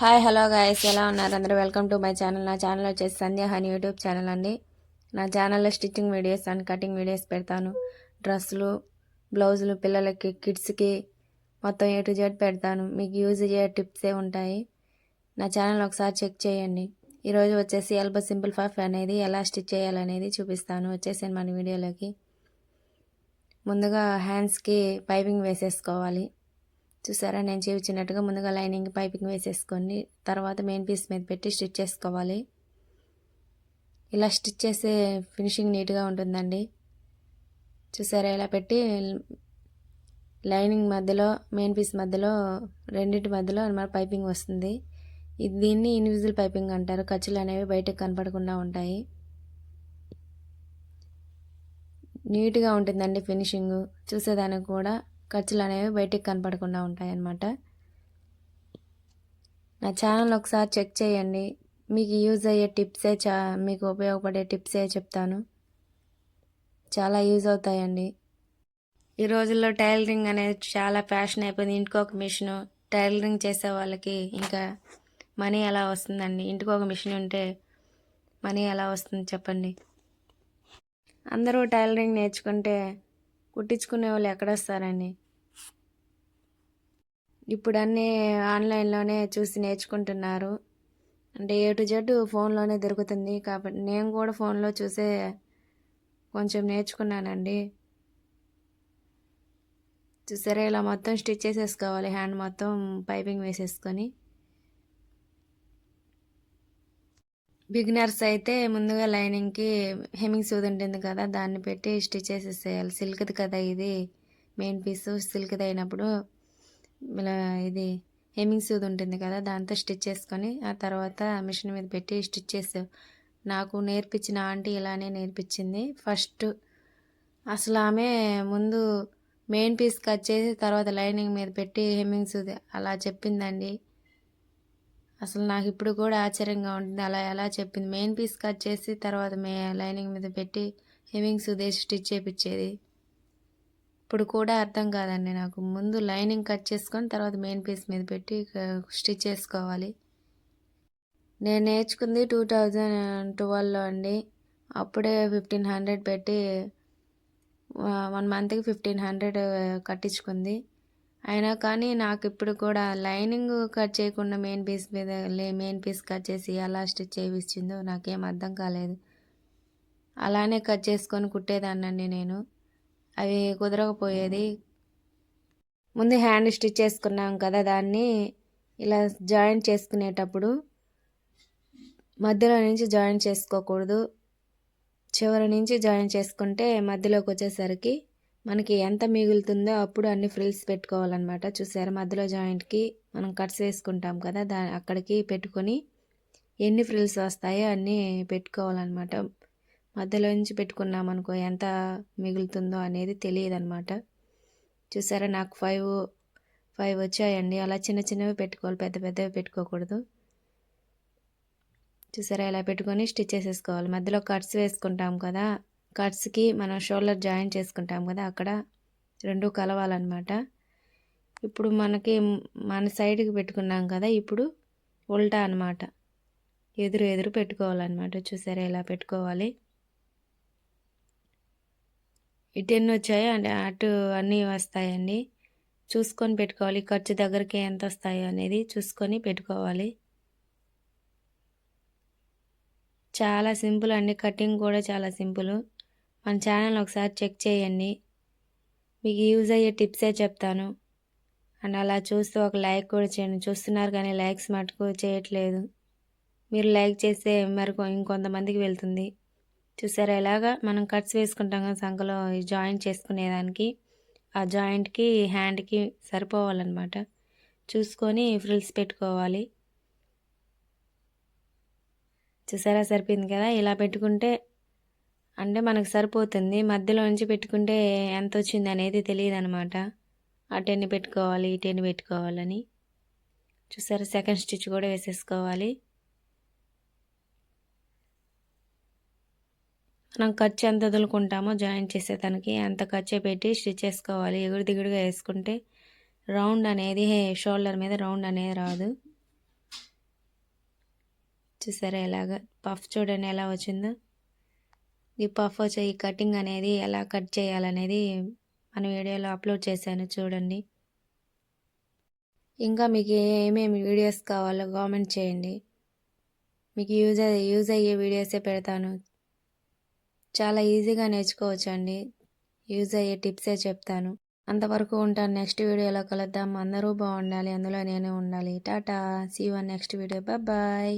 Hi hello guys ఎలా ఉన్నారు? అందరూ వెల్కమ్ టు మై ఛానల్ నా ఛానల్ వచ్చేసి సంధ్య హని యూట్యూబ్ ఛానల్ అండి. నా ఛానల్లో stitching videos and cutting videos పెడతాను. డ్రెస్సులు బ్లౌజులు పిల్లలకి కిడ్స్కి మొత్తం ఏ టు జెడ్ పెడతాను. మీకు యూజ్ అయ్యే టిప్సే ఉంటాయి. నా ఛానల్ ఒకసారి చెక్ చేయండి. ఈరోజు వచ్చేసి ఎల్బో సింపుల్ ఫాఫ్ అనేది ఎలా స్టిచ్ చేయాలనేది చూపిస్తాను. వచ్చేసాను మన వీడియోలోకి ముందుగా హ్యాండ్స్కి పైపింగ్ వేసేసుకోవాలి. చూసారా నేను చూపించినట్టుగా ముందుగా లైనింగ్ పైపింగ్ వేసేసుకొని తర్వాత మెయిన్ పీస్ మీద పెట్టి స్టిచ్ చేసుకోవాలి. ఇలా స్టిచ్ చేసే ఫినిషింగ్ నీట్గా ఉంటుందండి. చూసారా ఇలా పెట్టి లైనింగ్ మధ్యలో మెయిన్ పీస్ మధ్యలో రెండింటి మధ్యలో మన పైపింగ్ వస్తుంది. ఇది దీన్ని ఇన్విజిల్ పైపింగ్ అంటారు. ఖర్చులు అనేవి బయటకు కనపడకుండా ఉంటాయి. నీట్గా ఉంటుందండి ఫినిషింగ్. చూసేదానికి కూడా ఖర్చులు అనేవి బయటికి కనపడకుండా ఉంటాయి అన్నమాట నా ఛానల్ ఒకసారి చెక్ చేయండి. మీకు యూజ్ అయ్యే టిప్సే చా మీకు ఉపయోగపడే టిప్సే చెప్తాను. చాలా యూజ్ అవుతాయండి. ఈ రోజుల్లో టైలరింగ్ అనేది చాలా ఫ్యాషన్ అయిపోయింది. ఇంటికి ఒక మిషను టైలరింగ్ చేసే వాళ్ళకి ఇంకా మనీ ఎలా వస్తుందండి? ఇంటికి ఒక మిషన్ ఉంటే మనీ ఎలా వస్తుంది చెప్పండి? అందరూ టైలరింగ్ నేర్చుకుంటే కుట్టించుకునే వాళ్ళు ఎక్కడొస్తారండి? ఇప్పుడు అన్నీ ఆన్లైన్లోనే చూసి నేర్చుకుంటున్నారు. అంటే ఏ టు జెడ్ ఫోన్లోనే దొరుకుతుంది కాబట్టి నేను కూడా ఫోన్లో చూసే కొంచెం నేర్చుకున్నానండి. చూసారా ఇలా మొత్తం స్టిచ్ చేసేసుకోవాలి హ్యాండ్ మొత్తం పైపింగ్ వేసేసుకొని. బిగినర్స్ అయితే ముందుగా లైనింగ్కి హెమ్మింగ్ సూది ఉంటుంది కదా దాన్ని పెట్టి స్టిచ్ చేసేసేయాలి. సిల్క్ది కదా ఇది మెయిన్ పీస్ సిల్క్ది అయినప్పుడు ఇలా ఇది హెమ్మింగ్ సూది ఉంటుంది కదా దాంతో స్టిచ్ చేసుకొని ఆ తర్వాత మిషన్ మీద పెట్టి స్టిచ్ చేసావు నాకు నేర్పించిన ఆంటీ ఇలానే నేర్పించింది. ఫస్ట్ అసలు ఆమె ముందు మెయిన్ పీస్ కట్ చేసి తర్వాత లైనింగ్ మీద పెట్టి హెమ్మింగ్ సూది అలా చెప్పిందండి. అసలు నాకు ఇప్పుడు కూడా ఆశ్చర్యంగా ఉంటుంది. అలా ఎలా చెప్పింది. మెయిన్ పీస్ కట్ చేసి తర్వాత మే లైనింగ్ మీద పెట్టి హెమింగ్ సుదేశ్ స్టిచ్ చేపించేది. ఇప్పుడు కూడా అర్థం కాదండి నాకు. ముందు లైనింగ్ కట్ చేసుకొని తర్వాత మెయిన్ పీస్ మీద పెట్టి స్టిచ్ చేసుకోవాలి. నేను నేర్చుకుంది టూ థౌజండ్ ట్వెల్వ్లో అండి. అప్పుడే ఫిఫ్టీన్ హండ్రెడ్ పెట్టి వన్ మంత్కి ఫిఫ్టీన్ హండ్రెడ్ కట్టించుకుంది. అయినా కానీ నాకు ఇప్పుడు కూడా లైనింగ్ కట్ చేయకుండా మెయిన్ పీస్ మీద మెయిన్ పీస్ కట్ చేసి ఎలా స్టిచ్ చేయించిందో నాకేం అర్థం కాలేదు. అలానే కట్ చేసుకొని కుట్టేదాన్నండి నేను. అవి కుదరకపోయేది. ముందు హ్యాండ్ స్టిచ్ చేసుకున్నాం కదా దాన్ని ఇలా జాయింట్ చేసుకునేటప్పుడు మధ్యలో నుంచి జాయింట్ చేసుకోకూడదు. చివరి నుంచి జాయిన్ చేసుకుంటే మధ్యలోకి వచ్చేసరికి మనకి ఎంత మిగులుతుందో అప్పుడు అన్ని ఫ్రిల్స్ పెట్టుకోవాలన్నమాట. చూసారా? మధ్యలో జాయింట్కి మనం కట్స్ వేసుకుంటాం కదా దా అక్కడికి పెట్టుకొని ఎన్ని ఫ్రిల్స్ వస్తాయో అన్నీ పెట్టుకోవాలన్నమాట. మధ్యలో నుంచి పెట్టుకున్నాం అనుకో ఎంత మిగులుతుందో అనేది తెలియదు అనమాట చూసారా? నాకు ఫైవ్ ఫైవ్ వచ్చాయండి. అలా చిన్న చిన్నవి పెట్టుకోవాలి పెద్ద పెద్దవి పెట్టుకోకూడదు. చూసారా? ఇలా పెట్టుకొని స్టిచ్ చేసేసుకోవాలి. మధ్యలో కట్స్ వేసుకుంటాం కదా కట్స్కి మనం షోల్డర్ జాయిన్ చేసుకుంటాం కదా అక్కడ రెండు కలవాలన్నమాట. ఇప్పుడు మనకి మన సైడ్కి పెట్టుకున్నాం కదా ఇప్పుడు ఉల్టా అనమాట ఎదురు ఎదురు పెట్టుకోవాలన్నమాట. చూసారా ఇలా పెట్టుకోవాలి? ఇటు ఎన్ని వచ్చాయో అటు అన్నీ వస్తాయండి. చూసుకొని పెట్టుకోవాలి. ఖర్చు దగ్గరికి ఎంత వస్తాయో అనేది చూసుకొని పెట్టుకోవాలి. చాలా సింపుల్ అండి. కటింగ్ కూడా చాలా సింపుల్. మన ఛానల్ ఒకసారి చెక్ చేయండి. మీకు యూజ్ అయ్యే టిప్సే చెప్తాను. అండ్ అలా చూస్తూ ఒక లైక్ కూడా చేయండి. చూస్తున్నారు కానీ లైక్స్ మటుకు చేయట్లేదు. మీరు లైక్ చేస్తే మరి ఇంకొంతమందికి వెళ్తుంది. చూసారా ఎలాగా మనం కట్స్ వేసుకుంటాం కదా సంఖలో జాయింట్ చేసుకునేదానికి. ఆ జాయింట్కి హ్యాండ్కి సరిపోవాలన్నమాట. చూసుకొని ఫ్రిల్స్ పెట్టుకోవాలి. చూసారా సరిపోయింది కదా? ఇలా పెట్టుకుంటే అంటే మనకు సరిపోతుంది. మధ్యలో నుంచి పెట్టుకుంటే ఎంత వచ్చింది అనేది తెలియదు అనమాట అటెన్ని పెట్టుకోవాలి ఇటెన్ని పెట్టుకోవాలని. చూసారా? సెకండ్ స్టిచ్ కూడా వేసేసుకోవాలి. మనం ఖర్చు ఎంత వదులుకుంటామో జాయిన్ చేసేదానికి అంత ఖర్చు పెట్టి స్టిచ్ చేసుకోవాలి. ఎగుడు దిగుడుగా వేసుకుంటే రౌండ్ అనేది షోల్డర్ మీద రౌండ్ అనేది రాదు. చూసారా ఎలాగ? పఫ్ చూడండి ఎలా వచ్చిందో. ఈ పఫ్ చేయి ఈ కటింగ్ అనేది ఎలా కట్ చేయాలనేది మన వీడియోలో అప్లోడ్ చేశాను చూడండి. ఇంకా మీకు ఏమేమి వీడియోస్ కావాలో కామెంట్ చేయండి. మీకు యూజ్ యూజ్ అయ్యే వీడియోసే పెడతాను. చాలా ఈజీగా నేర్చుకోవచ్చు అండి యూజ్ అయ్యే టిప్సే చెప్తాను. అంతవరకు ఉంటాను. నెక్స్ట్ వీడియోలో కలుద్దాం. అందరూ బాగుండాలి. అందులో నేనే ఉండాలి. Tata. See one next video bye